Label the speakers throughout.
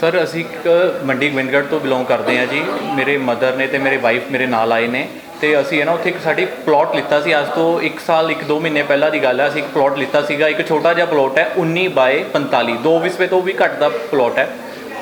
Speaker 1: Sir, ਅਸੀਂ ਇੱਕ ਮੰਡੀ ਗੋਬਿੰਦਗੜ੍ਹ ਤੋਂ ਬਿਲੋਂਗ ਕਰਦੇ ਹਾਂ ਜੀ। ਮੇਰੇ ਮਦਰ ਨੇ ਤੇ ਮੇਰੇ ਵਾਈਫ ਮੇਰੇ ਨਾਲ ਆਏ ਨੇ ਤੇ ਅਸੀਂ ਹੈ ਨਾ ਉੱਥੇ ਇੱਕ ਸਾਡੀ ਪਲਾਟ ਲਿੱਤਾ ਸੀ। ਅੱਜ ਤੋਂ 1 ਸਾਲ 1-2 ਮਹੀਨੇ ਪਹਿਲਾਂ ਦੀ ਗੱਲ ਹੈ, ਅਸੀਂ ਇੱਕ ਪਲਾਟ ਲਿੱਤਾ ਸੀਗਾ। ਇੱਕ ਛੋਟਾ ਜਿਹਾ ਪਲਾਟ ਹੈ 19 ਬਾਏ 45 ਦੋ ਵਿਸਵੇ ਤੋਂ ਵੀ ਘੱਟ ਦਾ ਪਲਾਟ ਹੈ।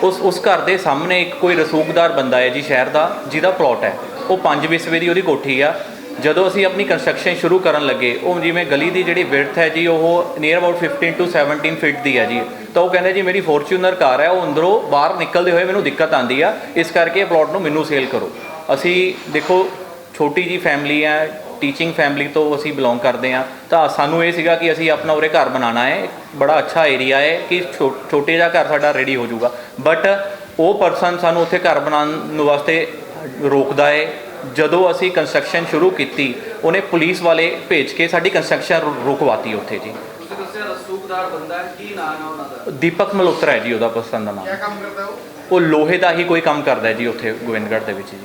Speaker 1: ਉਸ ਉਸ ਘਰ ਦੇ ਸਾਹਮਣੇ ਇੱਕ ਕੋਈ ਰਸੂਖਦਾਰ ਬੰਦਾ ਹੈ ਜੀ ਸ਼ਹਿਰ ਦਾ, ਜਿਹਦਾ ਪਲਾਟ ਹੈ। ਉਹ 5 ਵਿਸਵੇ ਦੀ ਉਹਦੀ ਕੋਠੀ ਆ। ਜਦੋਂ ਅਸੀਂ ਆਪਣੀ ਕੰਸਟਰਕਸ਼ਨ ਸ਼ੁਰੂ ਕਰਨ ਲੱਗੇ, ਉਹ ਜਿਵੇਂ ਗਲੀ ਦੀ ਜਿਹੜੀ ਵਿਡਥ ਹੈ ਜੀ, ਉਹ ਨੀਅਰ ਅਬਾਊਟ 15 ਟੂ 17 ਫੀਟ ਦੀ ਹੈ ਜੀ। ਤਾਂ ਉਹ ਕਹਿੰਦੇ ਜੀ, ਮੇਰੀ ਫੋਰਚੂਨਰ ਕਾਰ ਹੈ, ਉਹ ਅੰਦਰੋਂ ਬਾਹਰ ਨਿਕਲਦੇ ਹੋਏ ਮੈਨੂੰ ਦਿੱਕਤ ਆਂਦੀ ਆ। ਇਸ ਕਰਕੇ ਇਹ ਪਲਾਟ ਨੂੰ ਮੈਨੂੰ ਸੇਲ ਕਰੋ। ਅਸੀਂ ਦੇਖੋ, ਛੋਟੀ ਜੀ ਫੈਮਿਲੀ ਹੈ ਟੀਚਿੰਗ ਫੈਮਿਲੀ ਤੋਂ ਅਸੀਂ ਬਿਲੋਂਗ ਕਰਦੇ ਆ ਤਾਂ ਸਾਨੂੰ ਇਹ ਸੀਗਾ ਕਿ ਅਸੀਂ ਆਪਣਾ ਉਰੇ ਘਰ ਬਣਾਉਣਾ ਹੈ। ਬੜਾ ਅੱਛਾ ਏਰੀਆ ਹੈ ਕਿ ਛੋ- ਛੋਟੇ ਜਿਹਾ ਘਰ ਸਾਡਾ ਰੈਡੀ ਹੋ ਜਾਊਗਾ। ਬਟ ਉਹ ਪਰਸਨ ਸਾਨੂੰ ਉੱਥੇ ਘਰ ਬਣਾਉਣ ਵਾਸਤੇ ਰੋਕਦਾ ਹੈ। ਜਦੋਂ ਅਸੀਂ ਕੰਸਟਰਕਸ਼ਨ ਸ਼ੁਰੂ ਕੀਤੀ, ਉਹਨੇ ਪੁਲਿਸ ਵਾਲੇ ਭੇਜ ਕੇ ਸਾਡੀ ਕੰਸਟਰਕਸ਼ਨ ਰੁਕਵਾਤੀ ਉੱਥੇ ਜੀ।
Speaker 2: ਚੌਕੀਦਾਰ ਬੰਦਾ ਹੈ ਕੀ ਨਾਮ ਹੈ ਉਹਨਾਂ ਦਾ?
Speaker 1: ਦੀਪਕ ਮਲਹੋਤਰਾ ਹੈ ਜੀ ਉਹਦਾ ਪਸੰਦ ਦਾ ਨਾਮ।
Speaker 3: ਕੀ ਕੰਮ ਕਰਦਾ ਉਹ?
Speaker 1: ਉਹ ਲੋਹੇ ਦਾ ਹੀ ਕੋਈ ਕੰਮ ਕਰਦਾ ਹੈ ਜੀ ਉੱਥੇ ਗੋਬਿੰਦਗੜ੍ਹ ਦੇ ਵਿੱਚ ਜੀ।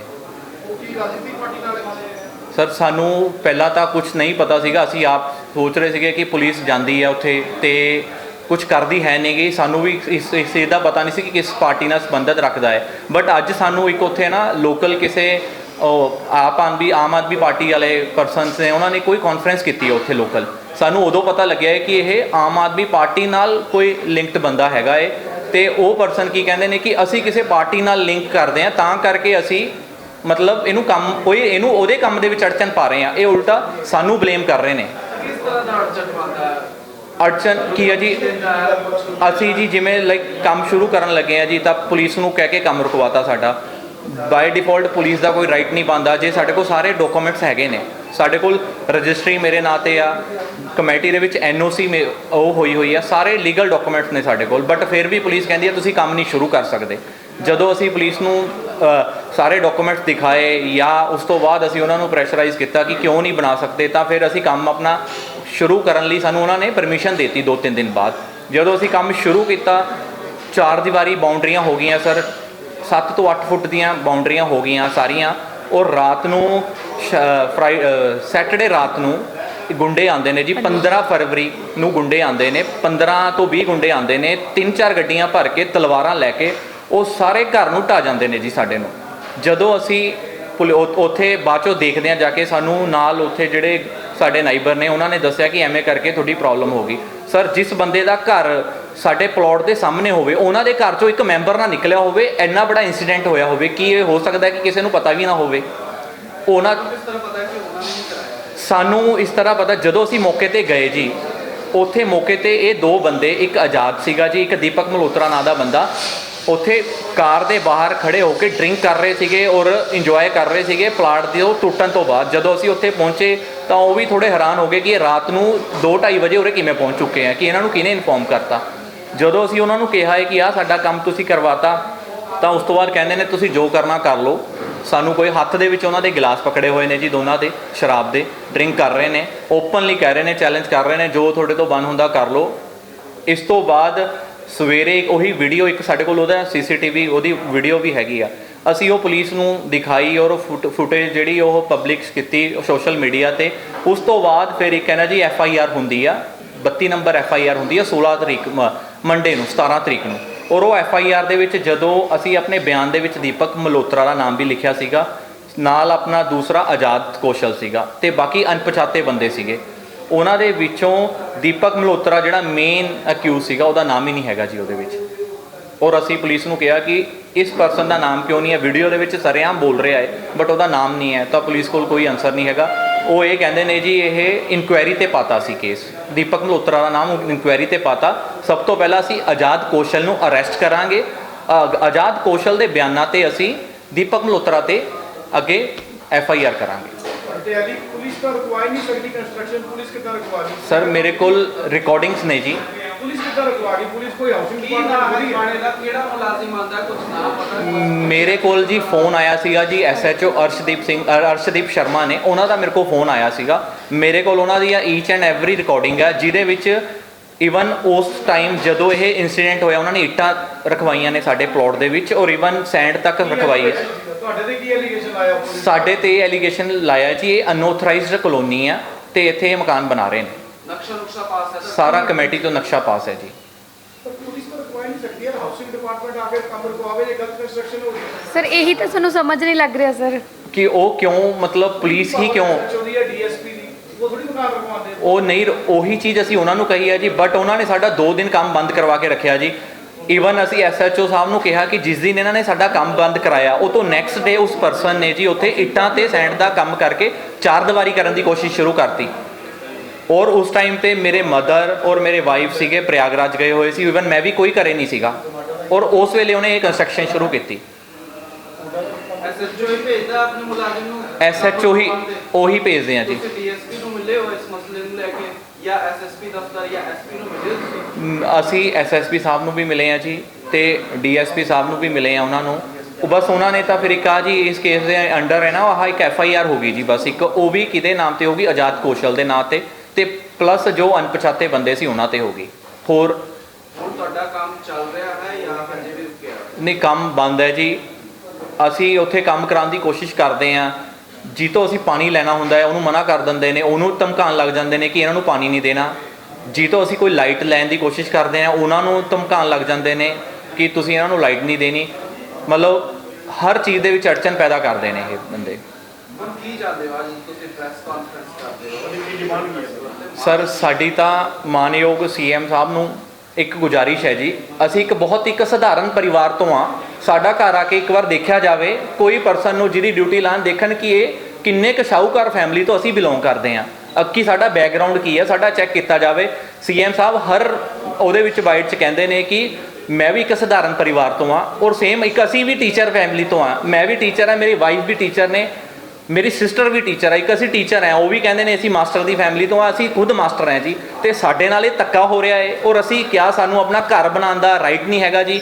Speaker 1: ਸਰ ਸਾਨੂੰ ਪਹਿਲਾਂ ਤਾਂ ਕੁਝ ਨਹੀਂ ਪਤਾ ਸੀਗਾ ਅਸੀਂ ਆਪ ਸੋਚ ਰਹੇ ਸੀਗੇ ਕਿ ਪੁਲਿਸ ਜਾਂਦੀ ਹੈ ਉੱਥੇ ਤੇ ਕੁਝ ਕਰਦੀ ਹੈ ਨਹੀਂ ਨਹੀਂਗੀ ਸਾਨੂੰ ਵੀ ਇਸ ਇਸ ਦਾ ਪਤਾ ਨਹੀਂ ਸੀ ਕਿ ਕਿਸ ਪਾਰਟੀ ਨਾਲ ਸੰਬੰਧਤ ਰੱਖਦਾ ਹੈ। ਬਟ ਅੱਜ ਸਾਨੂੰ ਇੱਕ ਉੱਥੇ ਨਾ ਲੋਕਲ ਕਿਸੇ ਉਹ ਆਪ ਆਦਮੀ ਆਮ ਆਦਮੀ ਪਾਰਟੀ ਵਾਲੇ ਪਰਸਨਸ ਨੇ ਉਹਨਾਂ ਨੇ ਕੋਈ ਕਾਨਫਰੰਸ ਕੀਤੀ ਹੈ ਉੱਥੇ ਲੋਕਲ ਸਾਨੂੰ ਉਦੋਂ ਪਤਾ ਲੱਗਿਆ ਹੈ ਕਿ ਇਹ ਆਮ ਆਦਮੀ ਪਾਰਟੀ ਨਾਲ ਕੋਈ ਲਿੰਕਡ ਬੰਦਾ ਹੈਗਾ ਹੈ ਤੇ ਉਹ ਪਰਸਨ ਕੀ ਕਹਿੰਦੇ ਨੇ ਕਿ ਅਸੀਂ ਕਿਸੇ ਪਾਰਟੀ ਨਾਲ ਲਿੰਕ ਕਰਦੇ ਹਾਂ ਤਾਂ ਕਰਕੇ ਅਸੀਂ ਮਤਲਬ ਇਹਨੂੰ ਕੰਮ ਕੋਈ ਇਹਨੂੰ ਉਹਦੇ ਕੰਮ ਦੇ ਵਿੱਚ ਅੜਚਨ ਪਾ ਰਹੇ ਆ ਇਹ ਉਲਟਾ ਸਾਨੂੰ ਬਲੇਮ ਕਰ ਰਹੇ ਨੇ।
Speaker 2: ਕਿਸ ਤਰ੍ਹਾਂ ਦਾ ਅੜਚਨ ਪਾਉਂਦਾ ਹੈ?
Speaker 1: ਅੜਚਨ ਕੀ ਹੈ ਜੀ? ਅਸੀਂ ਜੀ ਜਿਵੇਂ ਲਾਈਕ ਕੰਮ ਸ਼ੁਰੂ ਕਰਨ ਲੱਗੇ ਆ ਜੀ ਤਾਂ ਪੁਲਿਸ ਨੂੰ ਕਹਿ ਕੇ ਕੰਮ ਰੁਕਵਾਤਾ ਸਾਡਾ। ਬਾਈ ਡਿਫਾਲਟ ਪੁਲਿਸ ਦਾ ਕੋਈ ਰਾਈਟ ਨਹੀਂ ਪਾਉਂਦਾ। ਜੇ ਸਾਡੇ ਕੋਲ ਸਾਰੇ ਡਾਕੂਮੈਂਟਸ ਹੈਗੇ ਨੇ, ਸਾਡੇ ਕੋਲ ਰਜਿਸਟਰੀ ਮੇਰੇ ਨਾਂ ਤੇ ਆ, ਕਮੇਟੀ ਦੇ ਵਿੱਚ ਐਨਓਸੀ ਉਹ ਹੋਈ ਹੋਈ ਆ, ਸਾਰੇ ਲੀਗਲ ਡਾਕੂਮੈਂਟਸ ਨੇ ਸਾਡੇ ਕੋਲ। ਬਟ ਫਿਰ ਵੀ ਪੁਲਿਸ ਕਹਿੰਦੀ ਹੈ ਤੁਸੀਂ ਕੰਮ ਨਹੀਂ ਸ਼ੁਰੂ ਕਰ ਸਕਦੇ। ਜਦੋਂ ਅਸੀਂ ਪੁਲਿਸ ਨੂੰ ਸਾਰੇ ਡਾਕੂਮੈਂਟਸ ਦਿਖਾਏ ਜਾਂ ਉਸ ਤੋਂ ਬਾਅਦ ਅਸੀਂ ਉਹਨਾਂ ਨੂੰ ਪ੍ਰੈਸ਼ਰਾਈਜ਼ ਕੀਤਾ ਕਿ ਕਿਉਂ ਨਹੀਂ ਬਣਾ ਸਕਦੇ, ਤਾਂ ਫਿਰ ਅਸੀਂ ਕੰਮ ਆਪਣਾ ਸ਼ੁਰੂ ਕਰਨ ਲਈ ਸਾਨੂੰ ਉਹਨਾਂ ਨੇ ਪਰਮਿਸ਼ਨ ਦਿੱਤੀ ਦੋ ਤਿੰਨ ਦਿਨ ਬਾਅਦ। ਜਦੋਂ ਅਸੀਂ ਕੰਮ ਸ਼ੁਰੂ ਕੀਤਾ, ਚਾਰ ਦੀਵਾਰੀ ਬਾਉਂਡਰੀਆਂ ਹੋ ਗਈਆਂ ਸਰ 7 ਤੋਂ 8 ਫੁੱਟ ਦੀਆਂ ਬਾਉਂਡਰੀਆਂ ਹੋ ਗਈਆਂ ਸਾਰੀਆਂ। ਔਰ ਰਾਤ ਨੂੰ ਫਰਾਈ ਸੈਟਰਡੇ ਰਾਤ ਨੂੰ ਗੁੰਡੇ ਆਉਂਦੇ ਨੇ ਜੀ। 15 ਫਰਵਰੀ ਨੂੰ ਗੁੰਡੇ ਆਉਂਦੇ ਨੇ। 15 ਤੋਂ 20 ਗੁੰਡੇ ਆਉਂਦੇ ਨੇ। ਤਿੰਨ ਚਾਰ ਗੱਡੀਆਂ ਭਰ ਕੇ ਤਲਵਾਰਾਂ ਲੈ ਕੇ ਉਹ ਸਾਰੇ ਘਰ ਨੂੰ ਢਾ ਜਾਂਦੇ ਨੇ ਜੀ ਸਾਡੇ ਨੂੰ। ਜਦੋਂ ਅਸੀਂ ਉੱਥੇ ਬਾਅਦ ਦੇਖਦੇ ਆ ਜਾ ਕੇ ਸਾਨੂੰ ਨਾਲ ਉੱਥੇ ਜਿਹੜੇ ਸਾਡੇ ਨਾਈਬਰ ਨੇ ਉਹਨਾਂ ਨੇ ਦੱਸਿਆ ਕਿ ਐਵੇਂ ਕਰਕੇ ਤੁਹਾਡੀ ਪ੍ਰੋਬਲਮ ਹੋ ਗਈ। ਸਰ ਜਿਸ ਬੰਦੇ ਦਾ ਘਰ ਸਾਡੇ ਪਲਾਟ ਦੇ ਸਾਹਮਣੇ ਹੋਵੇ ਉਹਨਾਂ ਦੇ ਘਰ ਚੋਂ ਇੱਕ ਮੈਂਬਰ ਨਾ ਨਿਕਲਿਆ ਹੋਵੇ ਇੰਨਾ ਬੜਾ ਇਨਸੀਡੈਂਟ ਹੋਇਆ ਹੋਵੇ ਕੀ ਇਹ ਹੋ ਸਕਦਾ ਹੈ ਕਿ ਕਿਸੇ ਨੂੰ ਪਤਾ ਵੀ ਨਾ ਹੋਵੇ? ਉਹਨਾਂ ਸਾਨੂੰ ਇਸ ਤਰ੍ਹਾਂ ਪਤਾ ਜਦੋਂ ਅਸੀਂ ਮੌਕੇ ਤੇ ਗਏ ਜੀ ਉੱਥੇ ਮੌਕੇ ਤੇ ਇਹ ਦੋ ਬੰਦੇ ਇੱਕ ਆਜ਼ਾਦ ਸੀਗਾ ਜੀ ਇੱਕ ਦੀਪਕ ਮਲਹੋਤਰਾ ਨਾਂ ਦਾ ਬੰਦਾ ਉੱਥੇ ਕਾਰ ਦੇ ਬਾਹਰ ਖੜੇ ਹੋ ਕੇ ਡਰਿੰਕ ਕਰ ਰਹੇ ਸੀਗੇ ਔਰ ਇੰਜੋਏ ਕਰ ਰਹੇ ਸੀਗੇ ਪਲਾਟ ਦੇ ਉਹ ਟੁੱਟਣ ਤੋਂ ਬਾਅਦ ਜਦੋਂ ਅਸੀਂ ਉੱਥੇ ਪਹੁੰਚੇ ਤਾਂ ਉਹ ਵੀ ਥੋੜੇ ਹੈਰਾਨ ਹੋ ਗਏ ਕਿ ਇਹ ਰਾਤ ਨੂੰ 2:30 ਵਜੇ ਉਰੇ ਕਿਵੇਂ ਪਹੁੰਚ ਚੁੱਕੇ ਆ ਕਿ ਇਹਨਾਂ ਨੂੰ ਕਿਹਨੇ ਇਨਫੋਰਮ ਕਰਤਾ? ਜਦੋਂ ਅਸੀਂ ਉਹਨਾਂ ਨੂੰ ਕਿਹਾ ਹੈ ਕਿ ਆਹ ਸਾਡਾ ਕੰਮ ਤੁਸੀਂ ਕਰਵਾਤਾ, ਤਾਂ ਉਸ ਤੋਂ ਬਾਅਦ ਕਹਿੰਦੇ ਨੇ, ਤੁਸੀਂ ਜੋ ਕਰਨਾ ਕਰ ਲਓ। ਸਾਨੂੰ ਕੋਈ ਹੱਥ ਦੇ ਵਿੱਚ ਉਹਨਾਂ ਦੇ ਗਲਾਸ ਪਕੜੇ ਹੋਏ ਨੇ ਜੀ, ਦੋਨਾਂ ਦੇ, ਸ਼ਰਾਬ ਦੇ, ਡਰਿੰਕ ਕਰ ਰਹੇ ਨੇ, ਓਪਨਲੀ ਕਹਿ ਰਹੇ ਨੇ, ਚੈਲੰਜ ਕਰ ਰਹੇ ਨੇ, ਜੋ ਤੁਹਾਡੇ ਤੋਂ ਬਨ ਹੁੰਦਾ ਕਰ ਲਓ। ਇਸ ਤੋਂ ਬਾਅਦ ਸਵੇਰੇ ਉਹੀ ਵੀਡੀਓ ਇੱਕ ਸਾਡੇ ਕੋਲ ਉਹਦਾ ਸੀਸੀਟੀਵੀ ਉਹਦੀ ਵੀਡੀਓ ਵੀ ਹੈਗੀ ਆ। ਅਸੀਂ ਉਹ ਪੁਲਿਸ ਨੂੰ ਦਿਖਾਈ ਔਰ ਉਹ ਫੁਟੇਜ ਜਿਹੜੀ ਉਹ ਪਬਲਿਕ ਕੀਤੀ ਸੋਸ਼ਲ ਮੀਡੀਆ ਤੇ, ਉਸ ਤੋਂ ਬਾਅਦ ਫਿਰ ਇੱਕ ਕਹਿੰਦਾ ਜੀ ਐਫ ਆਈ ਆਰ ਹੁੰਦੀ ਆ 32 ਨੰਬਰ ਐਫ ਆਈ ਆਰ ਹੁੰਦੀ ਆ 16 ਤਰੀਕ ਮੰਡੇ ਨੂੰ 17 ਤਰੀਕ ਨੂੰ। ਔਰ ਉਹ ਐਫ ਆਈ ਆਰ ਦੇ ਵਿੱਚ ਜਦੋਂ ਅਸੀਂ ਆਪਣੇ ਬਿਆਨ ਦੇ ਵਿੱਚ ਦੀਪਕ ਮਲਹੋਤਰਾ ਦਾ ਨਾਮ ਵੀ ਲਿਖਿਆ ਸੀਗਾ, ਨਾਲ ਆਪਣਾ ਦੂਸਰਾ ਆਜ਼ਾਦ ਕੌਸ਼ਲ ਸੀਗਾ ਤੇ ਬਾਕੀ ਅਣਪਛਾਤੇ ਬੰਦੇ ਸੀਗੇ। ਉਹਨਾਂ ਦੇ ਵਿੱਚੋਂ ਦੀਪਕ ਮਲਹੋਤਰਾ ਜਿਹੜਾ ਮੇਨ ਅਕਿਊਜ਼ ਸੀਗਾ, ਉਹਦਾ ਨਾਮ ਹੀ ਨਹੀਂ ਹੈਗਾ ਜੀ ਉਹਦੇ ਵਿੱਚ। ਔਰ ਅਸੀਂ ਪੁਲਿਸ ਨੂੰ ਕਿਹਾ ਕਿ ਇਸ ਪਰਸਨ ਦਾ ਨਾਮ ਕਿਉਂ ਨਹੀਂ ਹੈ? ਵੀਡੀਓ ਦੇ ਵਿੱਚ ਸਰੇਆਮ ਬੋਲ ਰਿਹਾ ਹੈ ਬਟ ਉਹਦਾ ਨਾਮ ਨਹੀਂ ਹੈ, ਤਾਂ ਪੁਲਿਸ ਕੋਲ ਕੋਈ ਆਨਸਰ ਨਹੀਂ ਹੈਗਾ। ਉਹ ਇਹ ਕਹਿੰਦੇ ਨੇ ਜੀ ਇਹ ਇਨਕੁਆਇਰੀ ਤੇ ਪਾਤਾ ਸੀ ਕੇਸ ਦੀਪਕ ਮਲਹੋਤਰਾ ਦਾ ਨਾਮ ਇਨਕੁਆਇਰੀ ਤੇ ਪਾਤਾ। ਸਭ ਤੋਂ ਪਹਿਲਾਂ ਅਸੀਂ ਆਜ਼ਾਦ ਕੌਸ਼ਲ ਨੂੰ ਅਰੈਸਟ ਕਰਾਂਗੇ। ਆਜ਼ਾਦ ਕੌਸ਼ਲ ਦੇ ਬਿਆਨਾਂ ਤੇ ਅਸੀਂ ਦੀਪਕ ਮਲਹੋਤਰਾ ਤੇ ਅੱਗੇ ਐਫ ਆਈ ਆਰ ਕਰਾਂਗੇ। ਸਰ ਮੇਰੇ ਕੋਲ ਰਿਕਾਰਡਿੰਗਸ ਨੇ ਜੀ।
Speaker 3: ਪੁਲਿਸ ਕਿੱਦਾਂ ਰੁਕਵਾ ਗਈ? ਪੁਲਿਸ ਕੋਈ ਹਾਊਸਿੰਗ
Speaker 2: ਕੀ ਨਾਮ
Speaker 3: ਡਿਪਾਰਟਮੈਂਟ
Speaker 2: ਹੈ
Speaker 3: ਥੋੜੀ ਹੈ?
Speaker 2: ਥਾਣੇ ਦਾ? ਕਿਹੜਾ ਮੁਲਾਜ਼ਮ ਆਂਦਾ ਕੁਝ ਨਾਮ ਪਤਾ? ਹੈ?
Speaker 1: ਮੇਰੇ ਕੋਲ ਜੀ ਫੋਨ ਆਇਆ ਸੀਗਾ ਜੀ ਐਸਐਚਓ ਅਰਸ਼ਦੀਪ ਸਿੰਘ ਅਰਸ਼ਦੀਪ ਸ਼ਰਮਾ ਨੇ। ਉਹਨਾਂ ਦਾ ਮੇਰੇ ਕੋਲ ਫੋਨ ਆਇਆ ਸੀਗਾ। ਮੇਰੇ ਕੋਲ ਉਹਨਾਂ ਦੀ ਈਚ ਐਂਡ ਐਵਰੀ ਰਿਕਾਰਡਿੰਗ ਹੈ ਜਿਹਦੇ ਵਿੱਚ ਇਵਨ ਉਸ ਟਾਈਮ ਜਦੋਂ ਇਹ ਇਨਸੀਡੈਂਟ ਹੋਇਆ ਉਹਨਾਂ ਨੇ ਇੱਟਾਂ ਰਖਵਾਈਆਂ ਨੇ ਸਾਡੇ ਪਲਾਟ ਦੇ ਵਿੱਚ ਔਰ ਇਵਨ ਸੈਂਡ ਤੱਕ ਰਖਵਾਈ। ਹੈ
Speaker 3: ਤੁਹਾਡੇ ਤੇ ਕੀ ਐਲੀਗੇਸ਼ਨ ਆਇਆ ਪੁਲਿਸ
Speaker 1: ਸਾਡੇ ਤੇ ਐਲੀਗੇਸ਼ਨ ਲਾਇਆ ਜੀ ਇਹ ਅਨਆਥੋਰਾਈਜ਼ਡ ਕਲੋਨੀ ਆ ਤੇ ਇੱਥੇ ਇਹ ਮਕਾਨ ਬਣਾ ਰਹੇ ਨੇ।
Speaker 2: ਨਕਸ਼ਾ ਨੁਕਸ਼ਾ ਪਾਸ ਹੈ ਤਾਂ
Speaker 1: ਸਾਰਾ ਕਮੇਟੀ ਤੋਂ ਨਕਸ਼ਾ ਪਾਸ ਹੈ ਜੀ
Speaker 3: ਪਰ ਪੁਲਿਸ ਤਾਂ ਰੁਕਵਾ ਹੀ ਨਹੀਂ ਸਕਦੀ ਹੈ ਹਾਊਸਿੰਗ ਡਿਪਾਰਟਮੈਂਟ ਆ ਕੇ ਕੰਮ ਰੁਕਵਾਵੇ ਜੇ ਗਲਤ ਕੰਸਟਰਕਸ਼ਨ ਹੋ ਗਈ
Speaker 4: ਸਰ ਇਹੀ ਤਾਂ ਸਾਨੂੰ ਸਮਝ ਨਹੀਂ ਲੱਗ ਰਿਹਾ ਸਰ
Speaker 1: ਕਿ ਉਹ ਕਿਉਂ ਮਤਲਬ ਪੁਲਿਸ ਹੀ ਕਿਉਂ
Speaker 3: ਚੋਦੀ ਹੈ ਡੀਐਸਪੀ ਦੀ ਉਹ ਥੋੜੀ ਮਕਾਨ ਰੁਕਵਾਉਂਦੇ
Speaker 1: ਉਹ ਨਹੀਂ ਉਹੀ ਚੀਜ਼ ਅਸੀਂ ਉਹਨਾਂ ਨੂੰ ਕਹੀ ਹੈ ਜੀ ਬਟ ਉਹਨਾਂ ਨੇ ਸਾਡਾ 2 ਦਿਨ ਕੰਮ ਬੰਦ ਕਰਵਾ ਕੇ ਰੱਖਿਆ ਜੀ ਈਵਨ ਅਸੀਂ ਐਸਐਚਓ ਸਾਹਿਬ ਨੂੰ ਕਿਹਾ ਕਿ ਜਿਸ ਦਿਨ ਇਹਨਾਂ ਨੇ ਸਾਡਾ ਕੰਮ ਬੰਦ ਕਰਾਇਆ ਉਹ ਤੋਂ ਨੈਕਸਟ ਡੇ ਉਸ ਪਰਸਨ ਨੇ ਜੀ ਉੱਥੇ ਇੱਟਾਂ ਤੇ ਸੈਂਡ ਦਾ ਕੰਮ ਕਰਕੇ ਚਾਰ ਦੀਵਾਰੀ ਕਰਨ ਦੀ ਕੋਸ਼ਿਸ਼ ਸ਼ੁਰੂ ਕਰਤੀ ਔਰ ਉਸ ਟਾਈਮ ਤੇ ਮੇਰੇ ਮਦਰ ਔਰ ਮੇਰੇ ਵਾਈਫ ਸੀਗੇ ਪ੍ਰਯਾਗਰਾਜ ਗਏ ਹੋਏ ਸੀ ਈਵਨ ਮੈਂ ਵੀ ਕੋਈ ਘਰੇ ਨਹੀਂ ਸੀਗਾ। ਔਰ ਉਸ ਵੇਲੇ ਉਹਨੇ ਇਹ ਕੰਸਟਰਕਸ਼ਨ ਸ਼ੁਰੂ ਕੀਤੀ।
Speaker 2: ਐਸਐਚਓ ਹੀ ਭੇਜਦਾ ਆਪਣੇ ਮੁਲਾਜ਼ਮ ਨੂੰ?
Speaker 1: ਐਸਐਚਓ ਹੀ ਉਹੀ ਭੇਜਦੇ ਆ ਜੀ।
Speaker 2: ਡੀਐਸਪੀ ਨੂੰ ਮਿਲੇ ਹੋ ਇਸ ਮਸਲੇ ਨੂੰ ਲੈ ਕੇ? ਜਾਂ ਐਸਐਸਪੀ ਦਫ਼ਤਰ ਜਾਂ ਐਸਪੀ ਨੂੰ ਮਿਲੇ ਹੋ ਤੁਸੀਂ?
Speaker 1: ਮ, ਅਸੀਂ ਐਸਐਸਪੀ ਸਾਹਿਬ ਨੂੰ ਵੀ ਮਿਲੇ ਆ ਜੀ ਤੇ ਡੀਐਸਪੀ ਸਾਹਿਬ ਨੂੰ ਵੀ ਮਿਲੇ ਆ ਉਹਨਾਂ ਨੂੰ। ਉਹ ਬਸ ਉਹਨਾਂ ਨੇ ਤਾਂ ਫਿਰ ਆ ਜੀ ਇਸ ਕੇਸ ਦੇ ਅੰਡਰ ਹੈ ਨਾ ਆਹ ਇੱਕ ਐਫ ਆਈ ਆਰ ਹੋ ਗਈ ਜੀ ਬਸ ਇੱਕ। ਉਹ ਵੀ ਕਿਹਦੇ ਨਾਮ ਤੇ ਹੋਗੀ ਆਜ਼ਾਦ ਕੌਸ਼ਲ ਦੇ ਨਾਂ ਤੇ। ਤੇ ਪਲੱਸ ਜੋ ਅਣਪਛਾਤੇ ਬੰਦੇ ਸੀ ਉਹਨਾਂ ਤੇ ਹੋਗੀ ਹੋਰ
Speaker 2: ਹੁਣ ਤੁਹਾਡਾ ਕੰਮ ਚੱਲ ਰਿਹਾ ਹੈ ਜਾਂ ਹਜੇ ਵੀ ਰੁਕਿਆ?
Speaker 1: ਨਹੀਂ ਕੰਮ ਬੰਦ ਹੈ ਜੀ। ਅਸੀਂ ਉੱਥੇ ਕੰਮ ਕਰਾਉਣ ਦੀ ਕੋਸ਼ਿਸ਼ ਕਰਦੇ ਆ ਜੀ ਤੋਂ ਅਸੀਂ ਪਾਣੀ ਲੈਣਾ ਹੁੰਦਾ ਹੈ ਉਹਨੂੰ ਮਨਾ ਕਰ ਦਿੰਦੇ ਨੇ ਉਹਨੂੰ ਧਮਕਾਉਣ ਲੱਗ ਜਾਂਦੇ ਨੇ ਕਿ ਇਹਨਾਂ ਨੂੰ ਪਾਣੀ ਨਹੀਂ ਦੇਣਾ। ਜੀ ਤੋਂ ਅਸੀਂ ਕੋਈ ਲਾਈਟ ਲੈਣ ਦੀ ਕੋਸ਼ਿਸ਼ ਕਰਦੇ ਆ ਉਹਨਾਂ ਨੂੰ ਧਮਕਾਉਣ ਲੱਗ ਜਾਂਦੇ ਨੇ ਕਿ ਤੁਸੀਂ ਇਹਨਾਂ ਨੂੰ ਲਾਈਟ ਨਹੀਂ ਦੇਣੀ। ਮਤਲਬ ਹਰ ਚੀਜ਼ ਦੇ ਵਿੱਚ ਅੜਚਨ ਪੈਦਾ ਕਰਦੇ ਨੇ ਇਹ ਬੰਦੇ।
Speaker 2: ਹੁਣ ਕੀ ਚਾਹਦੇ ਹੋ? ਅੱਜ ਤੁਸੀਂ ਪ੍ਰੈਸ ਕਾਨਫਰੰਸ ਕਰਦੇ ਹੋ।
Speaker 3: ਕੀ ਡਿਮਾਂਡ ਕੀ ਹੈ
Speaker 1: ਸਰ, ਸਾਡੀ ਤਾਂ ਮਾਨਯੋਗ ਸੀਐਮ ਸਾਹਿਬ ਨੂੰ ਇੱਕ ਗੁਜ਼ਾਰਿਸ਼ ਹੈ ਜੀ। ਅਸੀਂ ਇੱਕ ਬਹੁਤ ਇੱਕ ਸਧਾਰਨ ਪਰਿਵਾਰ ਤੋਂ ਆ ਸਾਡਾ ਘਰ ਆ ਕੇ ਇੱਕ ਵਾਰ ਦੇਖਿਆ ਜਾਵੇ, ਕੋਈ ਪਰਸਨ ਨੂੰ ਜਿਹਦੀ ਡਿਊਟੀ ਲਾਣ ਦੇਖਣ ਕਿ ਇਹ ਕਿੰਨੇ ਕੁ ਸ਼ਾਹੂਕਾਰ ਫੈਮਿਲੀ ਤੋਂ ਅਸੀਂ ਬਿਲੋਂਗ ਕਰਦੇ ਆ ਅੱਕੀ ਸਾਡਾ ਬੈਕਗ੍ਰਾਉਂਡ ਕੀ ਹੈ, ਸਾਡਾ ਚੈੱਕ ਕੀਤਾ ਜਾਵੇ। ਸੀਐਮ ਸਾਹਿਬ ਹਰ ਉਹਦੇ ਵਿੱਚ ਬਾਈਟ 'ਚ ਕਹਿੰਦੇ ਨੇ ਕਿ ਮੈਂ ਵੀ ਇੱਕ ਸਧਾਰਨ ਪਰਿਵਾਰ ਤੋਂ ਆ ਔਰ ਸੇਮ ਇੱਕ ਅਸੀਂ ਵੀ ਟੀਚਰ ਫੈਮਿਲੀ ਤੋਂ ਆ ਮੈਂ ਵੀ ਟੀਚਰ ਆ ਮੇਰੀ ਵਾਈਫ ਵੀ ਟੀਚਰ ਨੇ। ਮੇਰੀ ਸਿਸਟਰ ਵੀ ਟੀਚਰ ਹੈ ਇੱਕ ਅਸੀਂ ਟੀਚਰ ਹੈ ਉਹ ਵੀ ਕਹਿੰਦੇ ਨੇ ਅਸੀਂ ਮਾਸਟਰ ਦੀ ਫੈਮਿਲੀ ਤੋਂ ਆ, ਅਸੀਂ ਖੁਦ ਮਾਸਟਰ ਹੈ ਜੀ। ਤੇ ਸਾਡੇ ਨਾਲ ਇਹ ਧੱਕਾ ਹੋ ਰਿਹਾ ਹੈ ਔਰ ਅਸੀਂ ਕਿਹਾ ਸਾਨੂੰ ਆਪਣਾ ਘਰ ਬਣਾਉਣ ਦਾ ਰਾਈਟ ਨਹੀਂ ਹੈਗਾ ਜੀ।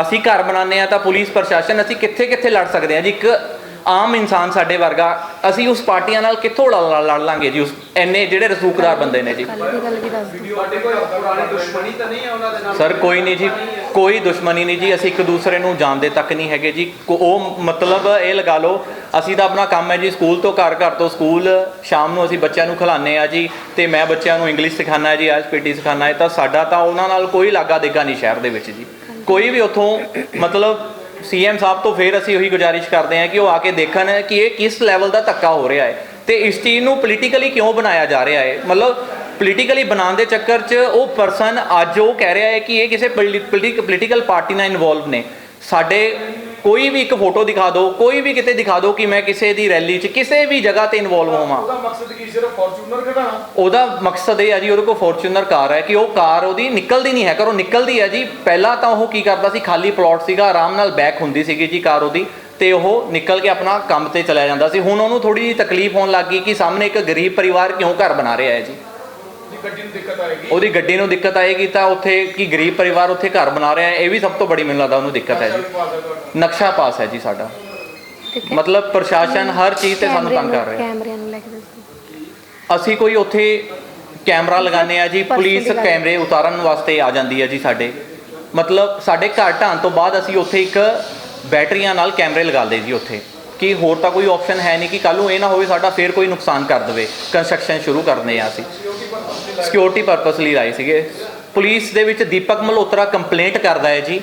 Speaker 1: ਅਸੀਂ ਘਰ ਬਣਾਉਂਦੇ ਆ ਤਾਂ ਪੁਲਿਸ, ਪ੍ਰਸ਼ਾਸਨ, ਅਸੀਂ ਕਿੱਥੇ ਕਿੱਥੇ ਲੜ ਸਕਦੇ ਹਾਂ ਜੀ? ਇੱਕ ਆਮ ਇਨਸਾਨ ਸਾਡੇ ਵਰਗਾ ਅਸੀਂ ਉਸ ਪਾਰਟੀਆਂ ਨਾਲ ਕਿੱਥੋਂ ਲੜ ਲੜ- ਲਾਂਗੇ ਜੀ? ਉਸ ਐਨੇ ਜਿਹੜੇ ਰਸੂਖਦਾਰ ਬੰਦੇ ਨੇ ਜੀ। ਸਰ ਕੋਈ ਨਹੀਂ ਜੀ ਕੋਈ ਦੁਸ਼ਮਣੀ ਨਹੀਂ ਜੀ ਅਸੀਂ ਇੱਕ ਦੂਸਰੇ ਨੂੰ ਜਾਣਦੇ ਤੱਕ ਨਹੀਂ ਹੈਗੇ ਜੀ। ਉਹ ਮਤਲਬ ਇਹ ਲਗਾ ਲਓ ਅਸੀਂ ਤਾਂ ਆਪਣਾ ਕੰਮ ਹੈ ਜੀ ਸਕੂਲ ਤੋਂ ਘਰ ਘਰ ਤੋਂ ਸਕੂਲ ਸ਼ਾਮ ਨੂੰ ਅਸੀਂ ਬੱਚਿਆਂ ਨੂੰ ਖਿਲਾਉਂਦੇ ਆ ਜੀ ਤੇ ਮੈਂ ਬੱਚਿਆਂ ਨੂੰ ਇੰਗਲਿਸ਼ ਸਿਖਾਉਣਾ ਜੀ ਐਸਪੀਟੀ ਸਿਖਾਉਣਾ ਹੈ ਤਾਂ ਸਾਡਾ ਤਾਂ ਉਹਨਾਂ ਨਾਲ ਕੋਈ ਲਾਗਾ ਦੇਗਾ ਨਹੀਂ ਸ਼ਹਿਰ ਦੇ ਵਿੱਚ ਜੀ। ਕੋਈ ਵੀ ਉੱਥੋਂ ਮਤਲਬ ਸੀਐਮ ਸਾਹਿਬ ਤੋਂ ਫੇਰ ਅਸੀਂ ਉਹੀ ਗੁਜ਼ਾਰਿਸ਼ ਕਰਦੇ ਹਾਂ ਕਿ ਉਹ ਆ ਕੇ ਦੇਖਣ ਕਿ ਇਹ ਕਿਸ ਲੈਵਲ ਦਾ ਧੱਕਾ ਹੋ ਰਿਹਾ ਹੈ ਤੇ ਇਸ ਚੀਜ਼ ਨੂੰ ਪੋਲੀਟੀਕਲੀ ਕਿਉਂ ਬਣਾਇਆ ਜਾ ਰਿਹਾ ਹੈ? ਮਤਲਬ ਪੋਲੀਟੀਕਲੀ ਬਣਾਉਣ ਦੇ ਚੱਕਰ 'ਚ ਉਹ ਪਰਸਨ ਅੱਜ ਉਹ ਕਹਿ ਰਿਹਾ ਹੈ ਕਿ ਇਹ ਕਿਸੇ ਪੋਲੀਟੀਕਲ ਪਾਰਟੀ ਨਾਲ ਇਨਵੋਲਵ ਨੇ। ਸਾਡੇ ਕੋਈ ਵੀ ਇੱਕ ਫੋਟੋ ਦਿਖਾ ਦਿਓ ਕੋਈ ਵੀ ਕਿਤੇ ਦਿਖਾ ਦਿਓ ਕਿ ਮੈਂ ਕਿਸੇ ਦੀ ਰੈਲੀ 'ਚ ਕਿਸੇ ਵੀ ਜਗ੍ਹਾ ਤੇ ਇਨਵੋਲਵ ਹੋਵਾਂ।
Speaker 3: ਉਹਦਾ ਮਕਸਦ ਕੀ ਸਿਰਫ ਫੋਰਚੂਨਰ ਘਟਾਣਾ
Speaker 1: ਉਹਦਾ ਮਕਸਦ ਇਹ ਹੈ ਜੀ ਉਹਦੇ ਕੋਲ ਫੋਰਚੂਨਰ ਕਾਰ ਹੈ ਕਿ ਉਹ ਕਾਰ ਉਹਦੀ ਨਿਕਲਦੀ ਨਹੀਂ ਹੈ ਘਰੋਂ ਨਿਕਲਦੀ ਹੈ ਜੀ। ਪਹਿਲਾਂ ਤਾਂ ਉਹ ਕੀ ਕਰਦਾ ਸੀ ਖਾਲੀ ਪਲਾਟ ਸੀਗਾ ਆਰਾਮ ਨਾਲ ਬੈਕ ਹੁੰਦੀ ਸੀਗੀ ਜੀ ਕਾਰ ਉਹਦੀ ਤੇ ਉਹ ਨਿਕਲ ਕੇ ਆਪਣਾ ਕੰਮ ਤੇ ਚਲਾ ਜਾਂਦਾ ਸੀ। ਹੁਣ ਉਹਨੂੰ ਥੋੜੀ ਜਿਹੀ ਤਕਲੀਫ ਹੋਣ ਲੱਗ ਗਈ ਕਿ ਸਾਹਮਣੇ ਇੱਕ ਗਰੀਬ ਪਰਿਵਾਰ ਕਿਉਂ ਘਰ ਬਣਾ ਰਿਹਾ ਹੈ ਜੀ।
Speaker 3: ਗੱਡੀ ਨੂੰ ਦਿੱਕਤ ਆਏਗੀ?
Speaker 1: ਉਹਦੀ ਗੱਡੀ ਨੂੰ ਦਿੱਕਤ ਆਏਗੀ ਤਾਂ ਉੱਥੇ ਕੀ ਗਰੀਬ ਪਰਿਵਾਰ ਉੱਥੇ ਘਰ ਬਣਾ ਰਿਹਾ ਹੈ ਇਹ ਵੀ ਸਭ ਤੋਂ ਬੜੀ ਮੈਨੂੰ ਲੱਗਦਾ ਉਹਨੂੰ ਦਿੱਕਤ ਹੈ ਜੀ। ਨਕਸ਼ਾ ਪਾਸ ਹੈ ਜੀ ਸਾਡਾ। ਮਤਲਬ ਪ੍ਰਸ਼ਾਸਨ ਹਰ ਚੀਜ਼ ਤੇ ਸਾਨੂੰ ਤੰਗ ਕਰ ਰਿਹਾ ਹੈ।
Speaker 4: ਕੈਮਰਿਆਂ ਨੂੰ ਲੈ ਕੇ ਦੱਸੋ।
Speaker 1: ਅਸੀਂ ਕੋਈ ਉੱਥੇ ਕੈਮਰਾ ਲਗਾਉਂਦੇ ਆ ਜੀ ਪੁਲਿਸ ਕੈਮਰੇ ਉਤਾਰਨ ਵਾਸਤੇ ਆ ਜਾਂਦੀ ਹੈ ਜੀ ਸਾਡੇ। ਮਤਲਬ ਸਾਡੇ ਘਰ ਢਾਣ ਤੋਂ ਬਾਅਦ ਅਸੀਂ ਉੱਥੇ ਇੱਕ ਬੈਟਰੀਆਂ ਨਾਲ ਕੈਮਰੇ ਲਗਾ ਲਏ ਜੀ ਉੱਥੇ। ਕਿ ਹੋਰ ਤਾਂ ਕੋਈ ਆਪਸ਼ਨ ਹੈ ਨਹੀਂ ਕਿ ਕੱਲ ਨੂੰ ਇਹ ਨਾ ਹੋਵੇ ਸਾਡਾ ਫੇਰ ਕੋਈ ਨੁਕਸਾਨ ਕਰ ਦੇਵੇ। ਕੰਸਟਰਕਸ਼ਨ ਸ਼ੁਰੂ ਕਰਨੇ ਆ ਅਸੀਂ। ਸਿਕਿਉਰਿਟੀ ਪਰਪਸ ਲਈ ਆਏ ਸੀਗੇ। ਪੁਲਿਸ ਦੇ ਵਿੱਚ ਦੀਪਕ ਮਲਹੋਤਰਾ ਕੰਪਲੇਂਟ ਕਰਦਾ ਹੈ ਜੀ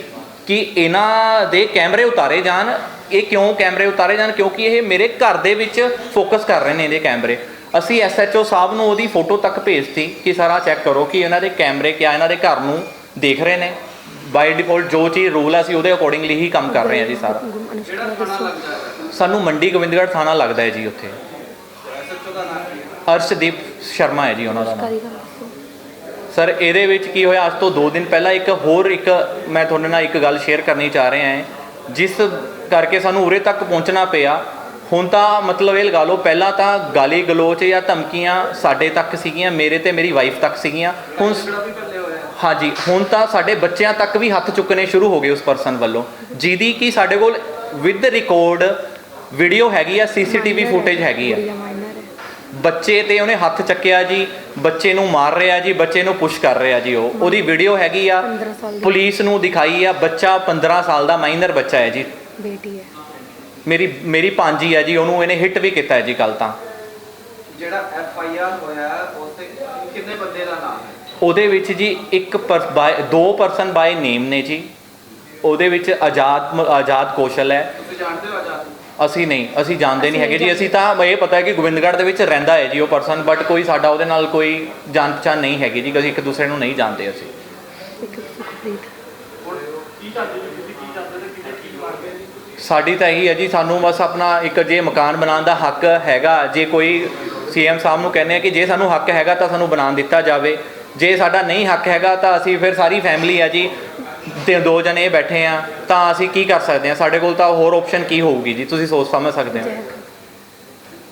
Speaker 1: ਕਿ ਇਹਨਾਂ ਦੇ ਕੈਮਰੇ ਉਤਾਰੇ ਜਾਣ। ਇਹ ਕਿਉਂ ਕੈਮਰੇ ਉਤਾਰੇ ਜਾਣ? ਕਿਉਂਕਿ ਇਹ ਮੇਰੇ ਘਰ ਦੇ ਵਿੱਚ ਫੋਕਸ ਕਰ ਰਹੇ ਨੇ ਇਹਦੇ ਕੈਮਰੇ। ਅਸੀਂ ਐਸਐਚਓ ਸਾਹਿਬ ਨੂੰ ਉਹਦੀ ਫੋਟੋ ਤੱਕ ਭੇਜਤੀ ਕਿ ਸਾਰਾ ਚੈੱਕ ਕਰੋ ਕਿ ਇਹਨਾਂ ਦੇ ਕੈਮਰੇ ਕਿਆ ਇਹਨਾਂ ਦੇ ਘਰ ਨੂੰ ਦੇਖ ਰਹੇ ਨੇ। ਬਾਈ ਡਿਫਾਲਟ ਜੋ ਚੀਜ਼ ਰੂਲ ਹੈ ਅਸੀਂ ਉਹਦੇ ਅਕੋਰਡਿੰਗਲੀ ਹੀ ਕੰਮ ਕਰ ਰਹੇ ਹਾਂ ਜੀ ਸਾਰਾ। ਸਾਨੂੰ ਮੰਡੀ ਗੋਬਿੰਦਗੜ੍ਹ ਥਾਣਾ ਲੱਗਦਾ ਹੈ ਜੀ ਉੱਥੇ।
Speaker 2: ਐਸਐਚਓ ਦਾ ਨਾਮ ਕੀ ਹੈ?
Speaker 1: ਅਰਸ਼ਦੀਪ ਸ਼ਰਮਾ ਹੈ ਜੀ ਉਹਨਾਂ ਦਾ ਨਾਮ। ਸਰ ਇਹਦੇ ਵਿੱਚ ਕੀ ਹੋਇਆ? ਅੱਜ ਤੋਂ 2 ਦਿਨ ਪਹਿਲਾਂ ਇੱਕ ਹੋਰ ਇੱਕ ਮੈਂ ਤੁਹਾਡੇ ਨਾਲ ਇੱਕ ਗੱਲ ਸ਼ੇਅਰ ਕਰਨੀ ਚਾਹ ਰਿਹਾ ਹਾਂ। ਜਿਸ ਕਰਕੇ ਸਾਨੂੰ ਉਰੇ ਤੱਕ ਪਹੁੰਚਣਾ ਪਿਆ। ਹੁਣ ਤਾਂ ਮਤਲਬ ਇਹ ਲਗਾ ਲਓ ਪਹਿਲਾਂ ਤਾਂ ਗਾਲੀ ਗਲੋਚ ਜਾਂ ਧਮਕੀਆਂ ਸਾਡੇ ਤੱਕ ਸੀਗੀਆਂ ਮੇਰੇ ਤੇ ਮੇਰੀ ਵਾਈਫ ਤੱਕ ਸੀਗੀਆਂ। ਹੁਣ। ਹਾਂਜੀ ਹੁਣ ਤਾਂ ਸਾਡੇ ਬੱਚਿਆਂ ਤੱਕ ਵੀ ਹੱਥ ਚੁੱਕਣੇ ਸ਼ੁਰੂ ਹੋ ਗਏ ਉਸ ਪਰਸਨ ਵੱਲੋਂ। ਜਿਹਦੀ ਕਿ ਸਾਡੇ ਕੋਲ ਵਿਦ ਰਿਕਾਰਡ ਵੀਡੀਓ ਹੈਗੀ ਆ ਸੀਸੀਟੀਵੀ ਫੁਟੇਜ ਹੈਗੀ ਆ। ਬੱਚੇ ਤੇ ਉਹਨੇ ਹੱਥ ਚੱਕਿਆ ਜੀ ਬੱਚੇ ਨੂੰ ਮਾਰ ਰਿਹਾ ਜੀ ਬੱਚੇ ਨੂੰ ਪੁਸ਼ ਕਰ ਰਿਹਾ ਜੀ ਉਹ। ਉਹਦੀ ਵੀਡੀਓ ਹੈਗੀ ਆ
Speaker 4: 15 ਸਾਲ ਦੀ।
Speaker 1: ਪੁਲਿਸ ਨੂੰ ਦਿਖਾਈ ਆ ਬੱਚਾ 15 ਸਾਲ ਦਾ ਮਾਈਨਰ ਬੱਚਾ ਹੈ ਜੀ।
Speaker 4: ਬੇਟੀ ਹੈ।
Speaker 1: ਮੇਰੀ ਮੇਰੀ ਭਾਂਜੀ ਹੈ ਜੀ ਉਹਨੂੰ ਇਹਨੇ ਹਿੱਟ ਵੀ ਕੀਤਾ ਹੈ ਜੀ ਕੱਲ ਤਾਂ।
Speaker 2: ਜਿਹੜਾ ਐਫ ਆਈ ਆਰ ਹੋਇਆ ਉਸ ਤੇ ਕਿੰਨੇ ਬੰਦੇ ਦਾ ਨਾਮ ਹੈ?
Speaker 1: ਉਹਦੇ ਵਿੱਚ ਜੀ ਇੱਕ ਦੋ ਪਰਸਨ ਬਾਏ ਨੇਮ ਨੇ ਜੀ। ਉਹਦੇ ਵਿੱਚ ਆਜ਼ਾਦ ਆਜ਼ਾਦ ਕੌਸ਼ਲ ਹੈ।
Speaker 2: ਤੁਸੀਂ ਜਾਣਦੇ ਹੋ?
Speaker 1: ਅਸੀਂ ਨਹੀਂ ਅਸੀਂ ਜਾਣਦੇ ਨਹੀਂ ਹੈਗੇ ਜੀ। ਅਸੀਂ ਤਾਂ ਇਹ ਪਤਾ ਹੈ ਕਿ ਗੋਬਿੰਦਗੜ੍ਹ ਦੇ ਵਿੱਚ ਰਹਿੰਦਾ ਹੈ ਜੀ ਉਹ ਪਰਸਨ ਬਟ ਕੋਈ ਸਾਡਾ ਉਹਦੇ ਨਾਲ ਕੋਈ ਜਾਣ ਪਛਾਣ ਨਹੀਂ ਹੈਗੀ ਜੀ ਅਸੀਂ ਇੱਕ ਦੂਸਰੇ ਨੂੰ ਨਹੀਂ ਜਾਣਦੇ ਅਸੀਂ।
Speaker 3: ਕੀ ਕੀ ਕੀ
Speaker 1: ਸਾਡੀ ਤਾਂ ਇਹੀ ਹੈ ਜੀ ਸਾਨੂੰ ਬਸ ਆਪਣਾ ਇੱਕ ਜੇ ਮਕਾਨ ਬਣਾਉਣ ਦਾ ਹੱਕ ਹੈਗਾ ਜੇ ਕੋਈ ਸੀਐਮ ਸਾਹਿਬ ਨੂੰ ਕਹਿੰਦੇ ਆ ਕਿ ਜੇ ਸਾਨੂੰ ਹੱਕ ਹੈਗਾ ਤਾਂ ਸਾਨੂੰ ਬਣਾਉਣ ਦਿੱਤਾ ਜਾਵੇ। ਜੇ ਸਾਡਾ ਨਹੀਂ ਹੱਕ ਹੈਗਾ ਤਾਂ ਅਸੀਂ ਫਿਰ ਸਾਰੀ ਫੈਮਿਲੀ ਆ ਜੀ ਤੇ ਦੋ ਜਣੇ ਬੈਠੇ ਆ, ਤਾਂ ਅਸੀਂ ਕੀ ਕਰ ਸਕਦੇ ਆ? ਸਾਡੇ ਕੋਲ ਤਾਂ ਹੋਰ ਆਪਸ਼ਨ ਕੀ ਹੋਊਗੀ ਜੀ? ਤੁਸੀਂ ਸੋਚ ਸਮਝ ਸਕਦੇ ਹੋ?